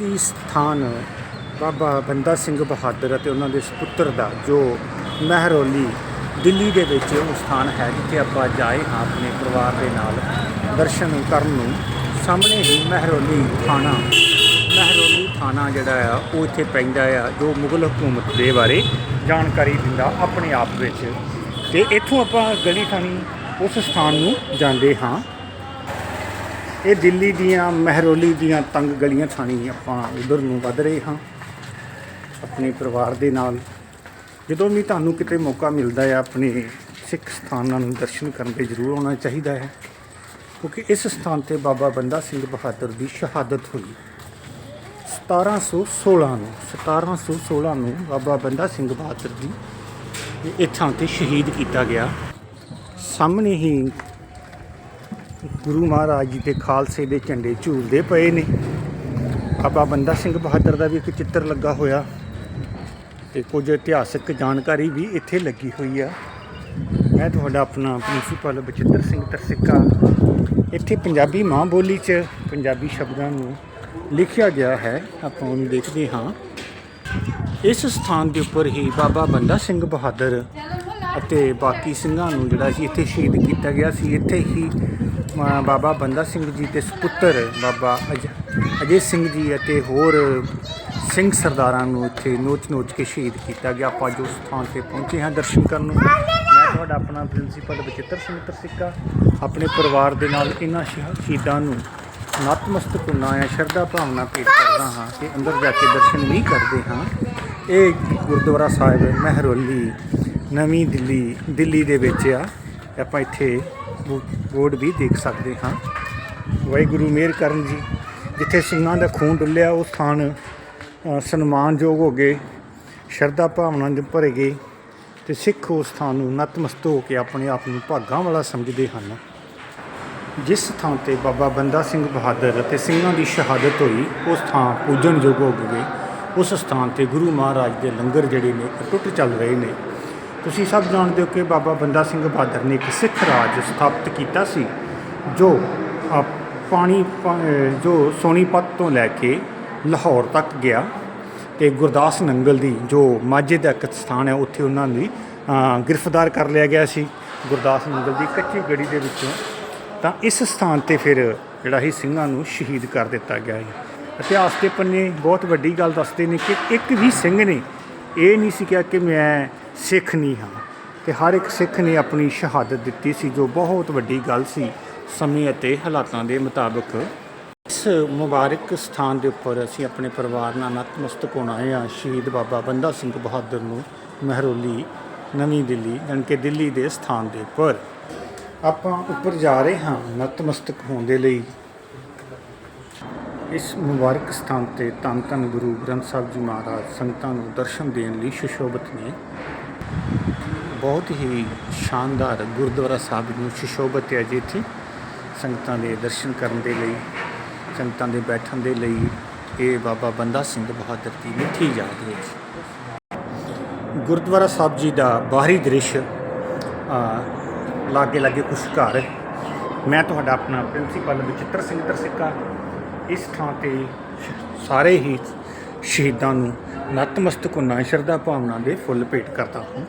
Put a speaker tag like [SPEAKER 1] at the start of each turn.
[SPEAKER 1] ਸ਼ਹੀਦੀ ਸਥਾਨ ਬਾਬਾ ਬੰਦਾ ਸਿੰਘ ਬਹਾਦਰ ਅਤੇ ਉਹਨਾਂ ਦੇ ਸੁਪੁੱਤਰ ਦਾ ਜੋ ਮਹਿਰੌਲੀ ਦਿੱਲੀ ਦੇ ਵਿੱਚ ਉਹ ਸਥਾਨ ਹੈ, ਜਿੱਥੇ ਆਪਾਂ ਜਾਏ ਹਾਂ ਆਪਣੇ ਪਰਿਵਾਰ ਦੇ ਨਾਲ ਦਰਸ਼ਨ ਕਰਨ ਨੂੰ। ਸਾਹਮਣੇ ਹੀ ਮਹਿਰੌਲੀ ਥਾਣਾ ਮਹਿਰੌਲੀ ਥਾਣਾ ਜਿਹੜਾ ਆ, ਉਹ ਇੱਥੇ ਪੈਂਦਾ ਆ, ਜੋ ਮੁਗਲ ਹਕੂਮਤ ਦੇ ਬਾਰੇ ਜਾਣਕਾਰੀ ਦਿੰਦਾ ਆਪਣੇ ਆਪ ਵਿੱਚ। ਤੇ ਇੱਥੋਂ ਆਪਾਂ ਗਲੀ ਥਾਣੀ ਉਸ ਸਥਾਨ ਨੂੰ ਜਾਂਦੇ ਹਾਂ। ਇਹ ਦਿੱਲੀ ਦੀਆਂ ਮਹਿਰੋਲੀ ਦੀਆਂ ਤੰਗ ਗਲੀਆਂ ਥਾਣੀ ਆਪਾਂ ਉਧਰ ਨੂੰ ਵੱਧ ਰਹੇ ਹਾਂ, ਆਪਣੇ ਪਰਿਵਾਰ ਦੇ ਨਾਲ। ਜਦੋਂ ਵੀ ਤੁਹਾਨੂੰ ਕਿਤੇ ਮੌਕਾ ਮਿਲਦਾ ਹੈ, ਆਪਣੇ ਸਿੱਖ ਸਥਾਨਾਂ ਨੂੰ ਦਰਸ਼ਨ ਕਰਨ ਦੇ ਜ਼ਰੂਰ ਆਉਣਾ ਚਾਹੀਦਾ ਹੈ, ਕਿਉਂਕਿ ਇਸ ਸਥਾਨ ਤੇ ਬਾਬਾ ਬੰਦਾ ਸਿੰਘ ਬਹਾਦਰ ਦੀ ਸ਼ਹਾਦਤ ਹੋਈ। 1716 ਨੂੰ 1716 ਨੂੰ ਬਾਬਾ ਬੰਦਾ ਸਿੰਘ ਬਹਾਦਰ ਦੀ ਇਹ ਥਾਂ ਤੇ ਸ਼ਹੀਦ ਕੀਤਾ ਗਿਆ। ਸਾਹਮਣੇ ਹੀ ਗੁਰੂ ਮਹਾਰਾਜ ਜੀ ਦੇ ਖਾਲਸੇ ਦੇ ਝੰਡੇ ਝੂਲਦੇ ਪਏ ਨੇ। ਬਾਬਾ ਬੰਦਾ ਸਿੰਘ ਬਹਾਦਰ ਦਾ ਵੀ ਇੱਕ ਚਿੱਤਰ ਲੱਗਾ ਹੋਇਆ ਤੇ ਕੁਝ ਇਤਿਹਾਸਕ ਜਾਣਕਾਰੀ ਵੀ ਇੱਥੇ ਲੱਗੀ ਹੋਈ ਆ। ਮੈਂ ਤੁਹਾਡਾ ਆਪਣਾ ਪ੍ਰਿੰਸੀਪਲ ਬਚਿੱਤਰ ਸਿੰਘ ਤਰਸਿੱਕਾ। ਇੱਥੇ ਪੰਜਾਬੀ ਮਾਂ ਬੋਲੀ 'ਚ ਪੰਜਾਬੀ ਸ਼ਬਦਾਂ ਨੂੰ ਲਿਖਿਆ ਗਿਆ ਹੈ। ਆਪਾਂ ਉਹਨੂੰ ਦੇਖਦੇ ਹਾਂ। ਇਸ ਸਥਾਨ ਦੇ ਉੱਪਰ ਹੀ ਬਾਬਾ ਬੰਦਾ ਸਿੰਘ ਬਹਾਦਰ ਅਤੇ ਬਾਕੀ ਸਿੰਘਾਂ ਨੂੰ ਜਿਹੜਾ ਸੀ ਇੱਥੇ ਸ਼ਹੀਦ ਕੀਤਾ ਗਿਆ ਸੀ। ਇੱਥੇ ਹੀ ਬਾਬਾ ਬੰਦਾ ਸਿੰਘ ਜੀ ਦੇ ਸੁਪੁੱਤਰ ਬਾਬਾ ਅਜ, ਅਜੇ ਸਿੰਘ ਜੀ ਅਤੇ ਹੋਰ ਸਿੰਘ ਸਰਦਾਰਾਂ ਨੂੰ ਇੱਥੇ ਨੋਚ-ਨੋਚ ਕੇ ਸ਼ਹੀਦ ਕੀਤਾ ਗਿਆ। ਆਪਾਂ ਜੋ ਸਥਾਨ ਤੇ ਪਹੁੰਚੇ ਹਾਂ ਦਰਸ਼ਨ ਕਰਨ ਨੂੰ। ਮੈਂ ਤੁਹਾਡਾ ਆਪਣਾ ਪ੍ਰਿੰਸੀਪਲ ਬਚਿੱਤਰ ਸਿੰਘ ਤਰਸਿੱਕਾ ਆਪਣੇ ਪਰਿਵਾਰ ਦੇ ਨਾਲ ਇਹਨਾਂ ਸ਼ਹੀਦਾਂ ਨੂੰ ਨਤਮਸਤਕ ਹੁੰਨਾ ਹੈ ਸ਼ਰਧਾ ਭਾਵਨਾ ਪੇਸ਼ ਕਰਦਾ ਹਾਂ ਤੇ ਅੰਦਰ ਜਾ ਕੇ ਦਰਸ਼ਨ ਵੀ ਕਰਦੇ ਹਾਂ। ਇਹ ਗੁਰਦੁਆਰਾ ਸਾਹਿਬ ਮਹਿਰੋਲੀ ਨਵੀਂ ਦਿੱਲੀ ਦਿੱਲੀ ਦੇ ਵਿੱਚ ਆ। ਆਪਾਂ ਇੱਥੇ ਬੋਰਡ ਵੀ ਦੇਖ ਸਕਦੇ ਹਾਂ। ਵਾਹਿਗੁਰੂ ਮੇਰ ਕਰਨ ਜੀ। ਜਿੱਥੇ ਸਿੰਘਾਂ ਦਾ ਖੂਨ ਡੁੱਲਿਆ, ਉਹ ਸਥਾਨ ਸਨਮਾਨਯੋਗ ਹੋ ਗਏ, ਸ਼ਰਧਾ ਭਾਵਨਾ ਦੇ ਭਰੇ ਗਏ ਤੇ ਸਿੱਖ ਉਸ ਸਥਾਨ ਨੂੰ ਨਤਮਸਤ ਹੋ ਕੇ ਆਪਣੇ ਆਪ ਨੂੰ ਭਾਗਾਂ ਵਾਲਾ ਸਮਝਦੇ ਹਨ। ਜਿਸ ਥਾਂ ਤੇ ਬਾਬਾ ਬੰਦਾ ਸਿੰਘ ਬਹਾਦਰ ਅਤੇ ਸਿੰਘਾਂ ਦੀ ਸ਼ਹਾਦਤ ਹੋਈ, ਉਸ ਥਾਂ ਪੂਜਣਯੋਗ ਹੋ ਗਏ। ਉਸ ਸਥਾਨ ਤੇ ਗੁਰੂ ਮਹਾਰਾਜ ਦੇ ਲੰਗਰ ਜਿਹੜੇ ਨੇ ਟੁੱਟ ਚੱਲ ਰਹੇ ਨੇ। ਤੁਸੀਂ ਸਭ ਜਾਣਦੇ ਹੋ ਕਿ ਬਾਬਾ ਬੰਦਾ ਸਿੰਘ ਬਹਾਦਰ ਨੇ ਇੱਕ ਸਿੱਖ ਰਾਜ ਸਥਾਪਿਤ ਕੀਤਾ ਸੀ, ਜੋ ਪਾਣੀ ਪਾ- ਜੋ ਸੋਨੀਪਤ ਤੋਂ ਲੈ ਕੇ ਲਾਹੌਰ ਤੱਕ ਗਿਆ ਤੇ ਗੁਰਦਾਸ ਨੰਗਲ ਦੀ ਜੋ ਮਾਝੇ ਦਾ ਇੱਕ ਸਥਾਨ ਹੈ, ਉੱਥੇ ਉਹਨਾਂ ਦੀ ਗ੍ਰਿਫਤਾਰ ਕਰ ਲਿਆ ਗਿਆ ਸੀ ਗੁਰਦਾਸ ਨੰਗਲ ਦੀ ਕੱਚੀ ਗੜੀ ਦੇ ਵਿੱਚੋਂ। ਤਾਂ ਇਸ ਸਥਾਨ ਤੇ ਫਿਰ ਜਿਹੜਾ ਹੀ ਸਿੰਘਾਂ ਨੂੰ ਸ਼ਹੀਦ ਕਰ ਦਿੱਤਾ ਗਿਆ ਹੈ। ਇਤਿਹਾਸ ਦੇ ਪੰਨੇ ਬਹੁਤ ਵੱਡੀ ਗੱਲ ਦੱਸਦੇ ਨੇ ਕਿ ਇੱਕ ਵੀ ਸਿੰਘ ਨੇ ਇਹ ਨਹੀਂ ਸੀ ਕਿਹਾ ਕਿ ਮੈਂ ਸਿੱਖ ਨਹੀਂ ਹਾਂ। ਤੇ ਹਰ ਇੱਕ ਸਿੱਖ ਨੇ ਆਪਣੀ ਸ਼ਹਾਦਤ ਦਿੱਤੀ ਸੀ, ਜੋ ਬਹੁਤ ਵੱਡੀ ਗੱਲ ਸੀ ਸਮੇਂ ਅਤੇ ਹਾਲਾਤਾਂ ਦੇ ਮੁਤਾਬਕ। ਇਸ ਮੁਬਾਰਕ ਸਥਾਨ ਦੇ ਉੱਪਰ ਅਸੀਂ ਆਪਣੇ ਪਰਿਵਾਰ ਨਾਲ ਨਤਮਸਤਕ ਹੋਣ ਆਏ ਹਾਂ, ਸ਼ਹੀਦ ਬਾਬਾ ਬੰਦਾ ਸਿੰਘ ਬਹਾਦਰ ਨੂੰ ਮਹਿਰੋਲੀ ਨਵੀਂ ਦਿੱਲੀ, ਜਾਣੀ ਕਿ ਦਿੱਲੀ ਦੇ ਸਥਾਨ ਦੇ ਉੱਪਰ। ਆਪਾਂ ਉੱਪਰ ਜਾ ਰਹੇ ਹਾਂ ਨਤਮਸਤਕ ਹੋਣ ਦੇ ਲਈ। ਇਸ ਮੁਬਾਰਕ ਸਥਾਨ ਤੇ ਧੰਨ ਧੰਨ ਗੁਰੂ ਗ੍ਰੰਥ ਸਾਹਿਬ ਜੀ ਮਹਾਰਾਜ ਸੰਗਤਾਂ ਨੂੰ ਦਰਸ਼ਨ ਦੇਣ ਲਈ ਸੁਸ਼ੋਭਿਤ ਨੇ। ਬਹੁਤ ਹੀ ਸ਼ਾਨਦਾਰ ਗੁਰਦੁਆਰਾ ਸਾਹਿਬ ਨੂੰ ਸੁਸ਼ੋਭਿਤ ਹੈ ਜੀ ਇੱਥੇ ਸੰਗਤਾਂ ਦੇ ਦਰਸ਼ਨ ਕਰਨ ਦੇ ਲਈ, ਸੰਗਤਾਂ ਦੇ ਬੈਠਣ ਦੇ ਲਈ ਇਹ ਬਾਬਾ ਬੰਦਾ ਸਿੰਘ ਬਹਾਦਰ ਦੀ ਮਿੱਠੀ ਯਾਦ ਵਿੱਚ ਗੁਰਦੁਆਰਾ ਸਾਹਿਬ ਜੀ ਦਾ ਬਾਹਰੀ ਦ੍ਰਿਸ਼ ਲਾਗੇ ਲਾਗੇ ਕੁਛ ਘਰ ਮੈਂ ਤੁਹਾਡਾ ਆਪਣਾ ਪ੍ਰਿੰਸੀਪਲ ਵਿਚਿੱਤਰ ਸਿੰਘ ਤਰਸਿੱਕਾ ਇਸ ਥਾਂ ਤੇ ਸਾਰੇ ਹੀ ਸ਼ਹੀਦਾਂ ਨੂੰ ਨਤਮਸਤਕ ਹੁੰਨਾ ਸ਼ਰਧਾ ਭਾਵਨਾ ਦੇ ਫੁੱਲ ਭੇਟ ਕਰਦਾ ਹਾਂ।